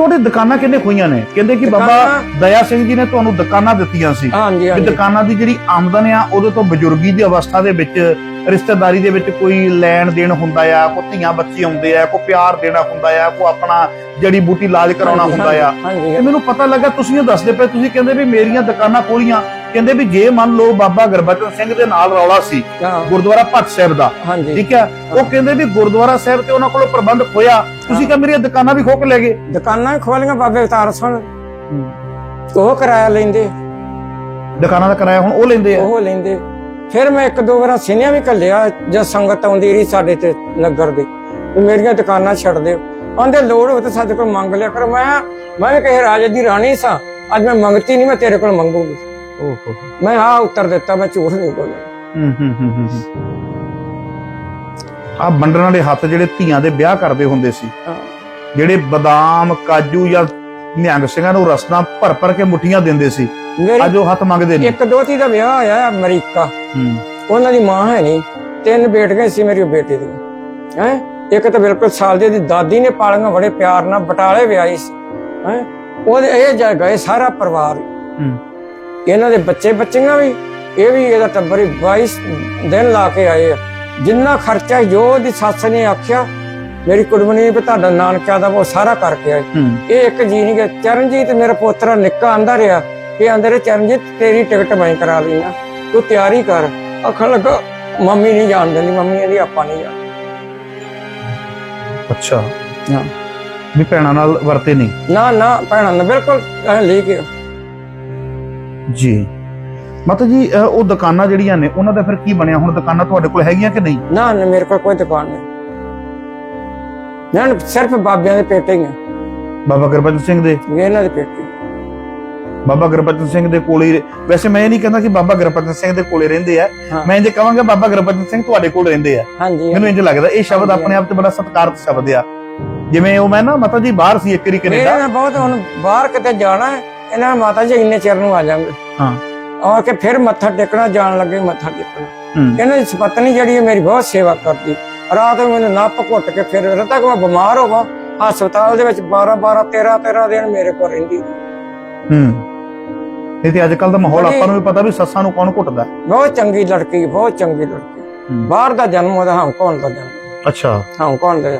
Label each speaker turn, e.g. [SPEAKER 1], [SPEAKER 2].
[SPEAKER 1] ਤੁਹਾਡੀ ਦੁਕਾਨਾਂ ਕਿੰਨੇ ਖੋਈਆਂ ਨੇ? ਕਹਿੰਦੇ ਕਿ ਬਾਬਾ ਦਇਆ ਸਿੰਘ ਜੀ ਨੇ ਤੁਹਾਨੂੰ ਦੁਕਾਨਾਂ ਦਿੱਤੀਆਂ ਸੀ।
[SPEAKER 2] ਹਾਂਜੀ
[SPEAKER 1] ਦੁਕਾਨਾਂ ਦੀ ਜਿਹੜੀ ਆਮਦਨ ਆ ਉਹਦੇ ਤੋਂ ਬਜ਼ੁਰਗੀ ਦੀ ਅਵਸਥਾ ਦੇ ਵਿੱਚ ਰਿਸ਼ਤੇਦਾਰੀ ਦੇ ਵਿੱਚ ਕੋਈ ਲੈਣ ਦੇਣ ਹੁੰਦਾ ਆ ਕੋਈ ਧੀਆਂ ਬੱਚੇ ਆਉਂਦੇ ਆ ਕੋਈ ਪਿਆਰ ਦੇਣਾ ਹੁੰਦਾ ਆ ਕੋਈ ਆਪਣਾ ਜੜੀ ਬੂਟੀ ਇਲਾਜ ਕਰਾਉਣਾ ਹੁੰਦਾ ਆ। ਮੈਨੂੰ ਪਤਾ ਲੱਗਾ ਤੁਸੀਂ ਇਹ ਦੱਸਦੇ ਪਏ ਤੁਸੀਂ ਕਹਿੰਦੇ ਵੀ ਮੇਰੀਆਂ ਦੁਕਾਨਾਂ ਖੋਲੀਆਂ। ਕਹਿੰਦੇ ਵੀ ਜੇ ਮੰਨ ਲਓ ਬਾਬਾ ਗੁਰਬਚਨ ਸਿੰਘ ਦੇ ਨਾਲ ਰੌਲਾ ਸੀ ਗੁਰਦੁਆਰਾ ਭੱਟ ਸਾਹਿਬ ਦਾ ਠੀਕ ਹੈ? ਉਹ ਕਹਿੰਦੇ ਵੀ ਗੁਰਦੁਆਰਾ ਸਾਹਿਬ ਤੇ ਉਹਨਾਂ ਕੋਲੋਂ ਪ੍ਰਬੰਧ ਖੋਇਆ ਤੁਸੀਂ ਕਹਿੰਦੇ ਮੇਰੀਆਂ ਦੁਕਾਨਾਂ ਵੀ ਖੋ ਕੇ ਲੈ ਗਏ।
[SPEAKER 2] ਦੁਕਾਨਾਂ ਖੋਲੀਆਂ ਬਾਬੇ ਅਵਤਾਰ ਸਿੰਘ। ਉਹ ਕਿਰਾਇਆ ਲੈਂਦੇ।
[SPEAKER 1] ਦੁਕਾਨਾਂ ਦਾ ਕਿਰਾਇਆ ਹੁਣ ਉਹ ਲੈਂਦੇ ਆ।
[SPEAKER 2] ਉਹ ਲੈਂਦੇ। ਫਿਰ ਮੈਂ ਇੱਕ ਦੋ ਵਾਰ ਸੀਨੀਆਂ ਵੀ ਘੱਲਿਆ ਜਦ ਸੰਗਤ ਆਉਂਦੀ ਰਹੀ ਸਾਡੇ ਤੇ ਨਗਰ ਦੇ। ਮੇਰੀਆਂ ਦੁਕਾਨਾਂ ਛੱਡ ਦਿਓ। ਆਂਦੇ ਲੋੜ ਹੋਵੇ ਤਾਂ ਸਾਡੇ ਕੋਲ ਮੰਗ ਲਿਆ ਕਰ। ਮੈਂ ਮੈਂ ਵੀ ਕਹੇ ਰਾਜੇ ਦੀ ਰਾਣੀ ਸਾਂ। ਅੱਜ ਮੈਂ ਮੰਗਤੀ ਨਹੀਂ ਮੈਂ ਤੇਰੇ ਕੋਲ ਮੰਗੂਗੀ।
[SPEAKER 1] ਓਹੋ।
[SPEAKER 2] ਮੈਂ ਆ ਉੱਤਰ ਦਿੱਤਾ ਮੈਂ ਝੂਠ ਨਹੀਂ ਬੋਲਿਆ।
[SPEAKER 1] ਹੂੰ ਹੂੰ ਹੂੰ ਹੂੰ ਆ ਬੰਡਣ ਵਾਲੇ ਹੱਥ ਜਿਹੜੇ ਧੀਆਂ ਦੇ ਵਿਆਹ ਕਰਦੇ ਹੁੰਦੇ ਸੀ
[SPEAKER 2] ਹਾਂ।
[SPEAKER 1] ਜਿਹੜੇ ਬਦਾਮ ਕਾਜੂ ਜਾਂ ਨਿਹੰਗ ਸਿੰਘਾਂ ਨੂੰ ਰਸਨਾ ਭਰ ਭਰ ਕੇ ਮੁੱਠੀਆਂ ਦਿੰਦੇ ਸੀ
[SPEAKER 2] ਮੇਰੀ
[SPEAKER 1] ਅੱਜ ਉਹ ਹੱਥ ਮੰਗਦੇ ਨੇ।
[SPEAKER 2] ਇੱਕ ਦੋਤੀ ਦਾ ਵਿਆਹ ਹੋਇਆ ਅਮਰੀਕਾ।
[SPEAKER 1] ਹੂੰ।
[SPEAKER 2] ਉਹਨਾਂ ਦੀ ਮਾਂ ਹੈ ਨਹੀਂ। ਤਿੰਨ ਬੇਟੀਆਂ ਸੀ ਮੇਰੀ ਬੇਟੀ ਦੀਆਂ। ਹੈ? ਇੱਕ ਤਾਂ ਬਿਲਕੁਲ ਸਾਲ ਦੀ ਉਹਦੀ ਦਾਦੀ ਨੇ ਪਾਲੀਆਂ ਬੜੇ ਪਿਆਰ ਨਾਲ ਬਟਾਲੇ ਵਿਆਹੀ ਸੀ। ਹੈ? ਉਹਦੇ ਇਹ ਜਾ ਗਏ ਸਾਰਾ ਪਰਿਵਾਰ।
[SPEAKER 1] ਹੂੰ।
[SPEAKER 2] ਇਹਨਾਂ ਦੇ ਬੱਚੇ ਬੱਚੀਆਂ ਵੀ ਇਹ ਵੀ ਇਹਦਾ ਟੱਬਰ ਹੀ 22 ਦਿਨ ਲਾ ਕੇ ਆਏ ਆ। ਜਿੰਨਾ ਖਰਚਾ ਜੋ ਉਹਦੀ ਸੱਸ ਨੇ ਆਖਿਆ ਮੇਰੀ ਕੁੜਮਣੀ ਵੀ ਤੁਹਾਡਾ ਨਾਨਕਾ ਦਾ ਉਹ ਸਾਰਾ ਕਰਕੇ ਆਏ। ਇਹ ਇੱਕ ਜੀ ਨਹੀਂ ਗਿਆ। ਚਰਨਜੀਤ ਮੇਰਾ ਪੋਤਰਾ ਨਿੱਕਾ ਆਂਦਾ ਰਿਹਾ। ਇਹ ਆਂਦਾ ਰਿਹਾ ਚਰਨਜੀਤ ਤੇਰੀ ਟਿਕਟ ਮੈਂ ਕਰਾ ਲੈਣਾ ਤੂੰ ਤਿਆਰੀ ਕਰ। ਆਖਣ ਲੱਗਾ ਮੰਮੀ ਨਹੀਂ ਜਾਣ ਦਿੰਦੀ ਮੰਮੀ ਇਹਦੀ ਆਪਾਂ ਨਹੀਂ ਜਾਣ।
[SPEAKER 1] ਅੱਛਾ।
[SPEAKER 2] ਹਾਂ।
[SPEAKER 1] ਵੀ ਭੈਣਾਂ ਨਾਲ ਵਰਤੇ ਨਹੀਂ?
[SPEAKER 2] ਨਾ ਨਾ ਭੈਣਾਂ ਨੇ ਬਿਲਕੁਲ ਲੈ ਕੇ
[SPEAKER 1] ਜੀ। ਮਤਲਬ ਜੀ ਅਹ ਉਹ ਦੁਕਾਨਾਂ ਜਿਹੜੀਆਂ ਨੇ ਉਹਨਾਂ ਦਾ ਫਿਰ ਕੀ ਬਣਿਆ? ਹੁਣ ਦੁਕਾਨਾਂ ਤੁਹਾਡੇ ਕੋਲ ਹੈਗੀਆਂ ਕਿ ਨਹੀਂ?
[SPEAKER 2] ਨਾ ਨਾ ਮੇਰੇ ਕੋਲ ਕੋਈ ਦੁਕਾਨ ਨਹੀਂ। ਨਾ ਸਿਰਫ ਬਾਬਿਆਂ ਦੇ ਪੇਟੇ ਹੀ ਆ।
[SPEAKER 1] ਬਾਬਾ ਗੁਰਬਚਨ ਸਿੰਘ ਦੇ?
[SPEAKER 2] ਇਹ ਇਹਨਾਂ ਦੇ ਪੇਟੇ।
[SPEAKER 1] ਬਾਬਾ ਗੁਰਬਚਨ ਸਿੰਘ ਦੇ ਕੋਲੇ ਹੀ- ਵੈਸੇ ਮੈਂ ਇਹ ਨਹੀਂ ਕਹਿੰਦਾ ਕਿ ਬਾਬਾ ਗੁਰਬਚਨ ਸਿੰਘ ਦੇ ਕੋਲੇ ਰਹਿੰਦੇ ਆ।
[SPEAKER 2] ਹਾਂ।
[SPEAKER 1] ਮੈਂ ਜੇ ਕਹਾਂਗਾ ਬਾਬਾ ਗੁਰਬਚਨ ਸਿੰਘ ਤੁਹਾਡੇ ਕੋਲ ਰਹਿੰਦੇ ਆ।
[SPEAKER 2] ਹਾਂਜੀ
[SPEAKER 1] ਮੈਨੂੰ ਇੰਜ ਲੱਗਦਾ ਇਹ ਸ਼ਬਦ। ਆਪਣੇ ਆਪ 'ਚ ਬੜਾ ਸਤਿਕਾਰਤ ਸ਼ਬਦ ਆ। ਜਿਵੇਂ ਉਹ ਮੈਂ ਨਾ ਮਾਤਾ ਜੀ ਬਾਹਰ ਸੀ ਇੱਕ ਵਾਰੀ ਕੈਨੇਡਾ।
[SPEAKER 2] ਇਹਨਾਂ ਬਹੁਤ ਹੁਣ ਬਾਹਰ ਕਿਤੇ ਜਾਣਾ ਹੈ ਇਹਨਾਂ ਮਾਤਾ ਜੀ ਇੰਨੇ ਚਿਰ ਨੂੰ ਆ ਜਾਵਾਂਗੇ
[SPEAKER 1] ਹਾਂ।
[SPEAKER 2] ਔਰ ਕਿ ਫਿਰ ਮੱਥਾ ਟੇਕਣਾ ਜਾਣ ਲੱਗੇ ਮੱਥਾ ਟੇਕਣਾ। ਇਹਨਾਂ ਦੀ ਸਪਤਨੀ ਜਿਹੜੀ ਹੈ ਮੇਰੀ ਬਹੁਤ ਸੇਵਾ ਕਰਦੀ। ਰਾਤ ਨੂੰ ਮੈਨੂੰ ਨੱਪ ਘੁੱਟ ਕੇ ਫਿਰ ਰਤਾ ਕੋ ਬਿਮਾਰ ਹੋਵਾਂ ਹਸਪਤਾਲ ਦੇ ਵਿੱਚ 12 12 13 13 ਦਿਨ ਮੇਰੇ ਕੋਲ ਰਹਿੰਦੀ।
[SPEAKER 1] ਹੂੰ। ਇਹ ਤੇ ਅੱਜ ਕੱਲ ਦਾ ਮਾਹੌਲ ਆਪਾਂ ਨੂੰ ਵੀ ਪਤਾ ਵੀ ਸੱਸਾਂ ਨੂੰ ਕੌਣ ਘੁੱਟਦਾ।
[SPEAKER 2] ਬਹੁਤ ਚੰਗੀ ਲੜਕੀ ਬਹੁਤ ਚੰਗੀ ਲੜਕੀ। ਬਾਹਰ ਦਾ ਜਨਮ ਉਹਦਾ ਹਾਂਗਕਾਂਗ ਦਾ ਜਨਮ।
[SPEAKER 1] ਅੱਛਾ।
[SPEAKER 2] ਹਾਂਗਕਾਂਗ ਦਾ